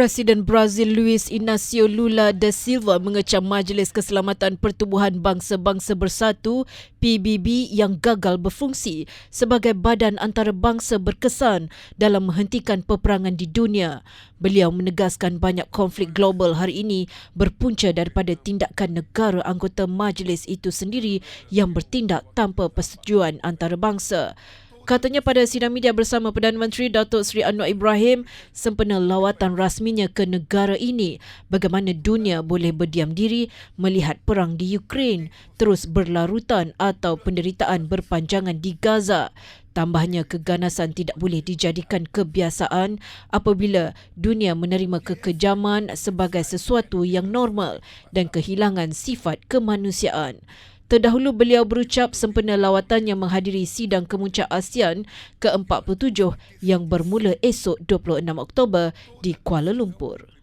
Presiden Brazil Luis Inacio Lula da Silva mengecam Majlis Keselamatan Pertubuhan Bangsa-Bangsa Bersatu PBB yang gagal berfungsi sebagai badan antarabangsa berkesan dalam menghentikan peperangan di dunia. Beliau menegaskan banyak konflik global hari ini berpunca daripada tindakan negara anggota majlis itu sendiri yang bertindak tanpa persetujuan antarabangsa. Katanya pada sidang media bersama Perdana Menteri Datuk Seri Anwar Ibrahim sempena lawatan rasminya ke negara ini bagaimana dunia boleh berdiam diri melihat perang di Ukraine terus berlarutan atau penderitaan berpanjangan di Gaza. Tambahnya keganasan tidak boleh dijadikan kebiasaan apabila dunia menerima kekejaman sebagai sesuatu yang normal dan kehilangan sifat kemanusiaan. Terdahulu beliau berucap sempena lawatannya menghadiri sidang kemuncak ASEAN ke-47 yang bermula esok 26 Oktober di Kuala Lumpur.